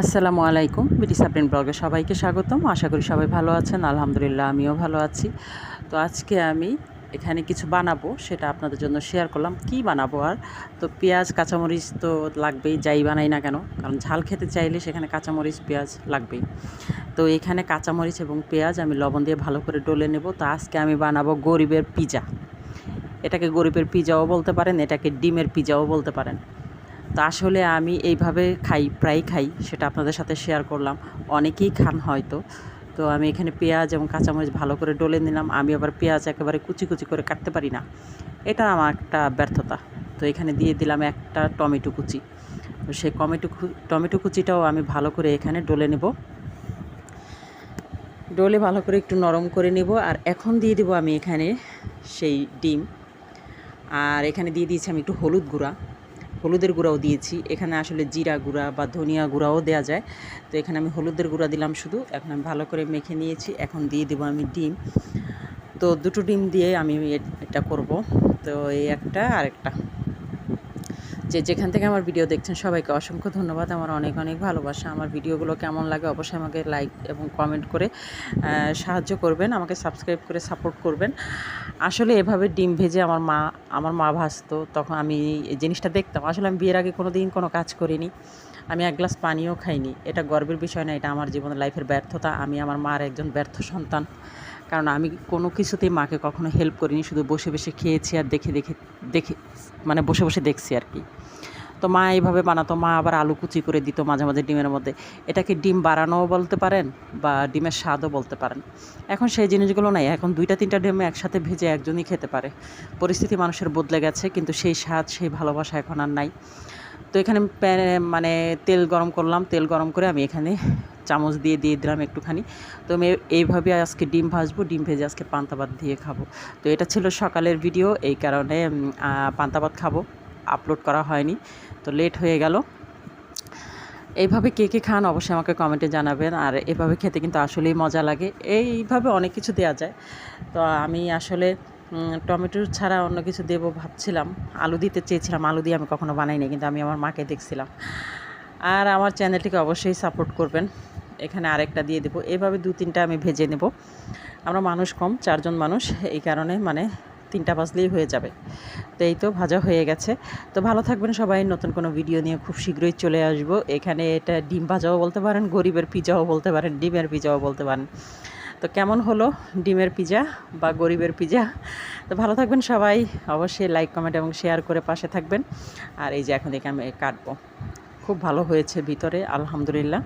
আসসালামু আলাইকুম। বিটি সাপ্রিন ব্লগে সবাইকে স্বাগতম। আশা করি সবাই ভালো আছেন। আলহামদুলিল্লাহ, আমিও ভালো আছি। তো আজকে আমি এখানে কিছু বানাবো, সেটা আপনাদের জন্য শেয়ার করলাম। কি বানাবো আর? তো পেঁয়াজ, কাঁচামরিচ তো লাগবেই, যাই বানাই না কেন। কারণ ঝাল খেতে চাইলে সেখানে কাঁচামরিচ, পেঁয়াজ লাগবেই। তো এখানে কাঁচামরিচ এবং পেঁয়াজ আমি লবণ দিয়ে ভালো করে ডলে নেব। তো আজকে আমি বানাবো গরিবের পিজা। এটাকে গরিবের পিজাও বলতে পারেন, এটাকে ডিমের পিজাও বলতে পারেন। তো আসলে আমি এইভাবে খাই প্রায় খাই, সেটা আপনাদের সাথে শেয়ার করলাম। অনেকেই খান হয়তো। তো আমি এখানে পেঁয়াজ এবং কাঁচামরিচ ভালো করে ডলে নিলাম। আমি আবার পেঁয়াজ একেবারে কুচি কুচি করে কাটতে পারি না। এটা আমার একটা ব্যর্থতা। তো এখানে দিয়ে দিলাম একটা টমেটো কুচি। তো সেই টমেটো টমেটো কুচিটাও আমি ভালো করে এখানে ডলে নেব। ডলে ভালো করে একটু নরম করে নেব। আর এখন দিয়ে দেবো আমি এখানে সেই ডিম। আর এখানে দিয়ে দিয়েছি আমি একটু হলুদ গুঁড়া। হলুদের গুঁড়াও দিয়েছি। এখানে আসলে জিরা গুঁড়া বা ধনিয়া গুঁড়াও দেওয়া যায়। তো এখানে আমি হলুদের গুঁড়া দিলাম শুধু। এখন আমি ভালো করে মেখে নিয়েছি। এখন দিয়ে দেবো আমি ডিম। তো দুটো ডিম দিয়ে আমি এটা করব। তো এই একটা আর একটা। যে যেখান থেকে আমার ভিডিও দেখছেন, সবাইকে অসংখ্য ধন্যবাদ। আমার অনেক অনেক ভালোবাসা। আমার ভিডিওগুলো কেমন লাগে অবশ্যই আমাকে লাইক এবং কমেন্ট করে সাহায্য করবেন, আমাকে সাবস্ক্রাইব করে সাপোর্ট করবেন। আসলে এভাবে ডিম ভেজে আমার মা আমার মা ভাজতো, তখন আমি এই জিনিসটা দেখতাম। আসলে আমি বিয়ের আগে কোনো দিন কোনো কাজ করিনি। আমি এক গ্লাস পানিও খাইনি। এটা গর্বের বিষয় না, এটা আমার জীবনের লাইফের ব্যর্থতা। আমি আমার মার একজন ব্যর্থ সন্তান। কারণ আমি কোনো কিছুতেই মাকে কখনো হেল্প করিনি, শুধু বসে বসে খেয়েছি আর দেখে দেখে দেখে মানে বসে বসে দেখছি আর কি। তো মা এইভাবে বানাতো, মা আবার আলু কুচি করে দিত মাঝে মাঝে ডিমের মধ্যে। এটাকে ডিম বাড়ানোও বলতে পারেন বা ডিমের স্বাদও বলতে পারেন। এখন সেই জিনিসগুলো নাই, এখন দুইটা তিনটা ডিম একসাথে ভেজে একজনই খেতে পারে। পরিস্থিতি মানুষের বদলে গেছে, কিন্তু সেই স্বাদ, সেই ভালোবাসা এখন আর নাই। তো এখানে মানে তেল গরম করলাম, তেল গরম করে আমি এখানে চামচ দিয়ে দিয়ে দিলাম একটুখানি। তো আমি এইভাবে আজকে ডিম ভাজবো, ডিম ভেজে আজকে পান্তা ভাত দিয়ে খাব। তো এটা ছিল সকালের ভিডিও, এই কারণে পান্তা ভাত খাব। আপলোড করা হয়নি, তো লেট হয়ে গেল। এইভাবে কে কে খান অবশ্যই আমাকে কমেন্টে জানাবেন। আর এভাবে খেতে কিন্তু আসলেই মজা লাগে। এইভাবে অনেক কিছু দেওয়া যায়। তো আমি আসলে টমেটো ছাড়া অন্য কিছু দেবো ভাবছিলাম। আলু দিতে চেয়েছিলাম, আলু দিয়ে আমি কখনো বানাইনি, কিন্তু আমি আমার মাকে দেখছিলাম। আর আমার চ্যানেলটিকে অবশ্যই সাপোর্ট করবেন। এখানে আরেকটা দিয়ে দেবো। এভাবে দু তিনটা আমি ভেজে নেব। আমরা মানুষ কম, চারজন মানুষ, এই কারণে মানে তিনটা বাজলেই হয়ে যাবে। তো এই তো ভাজা হয়ে গেছে। তো ভালো থাকবেন সবাই, নতুন কোনো ভিডিও নিয়ে খুব শীঘ্রই চলে আসব। এখানে এটা ডিম ভাজাও বলতে পারেন, গরিবের পিজাও বলতে পারেন, ডিমের পিজাও বলতে পারেন। তো কেমন হলো ডিমের পিজা বা গরিবের পিজা? তো ভালো থাকবেন সবাই, অবশ্যই লাইক কমেন্ট এবং শেয়ার করে পাশে থাকবেন। আর এই যে এখন দেখে আমি কাটবো। খুব ভালো হয়েছে ভিতরে, আলহামদুলিল্লাহ।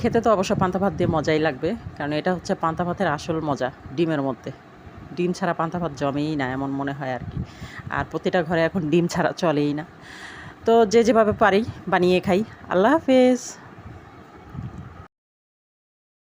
খেতে তো অবশ্য পান্তা ভাত দিয়ে মজাই লাগবে, কারণ এটা হচ্ছে পান্তা ভাতের আসল মজা, ডিমের মধ্যে। ডিম ছাড়া পান্তা ভাত জমেই না, এমন মনে হয় আর কি। আর প্রতিটা ঘরে এখন ডিম ছাড়া চলেই না। তো যে যেভাবে পারি বানিয়ে খাই। আল্লাহ হাফেজ।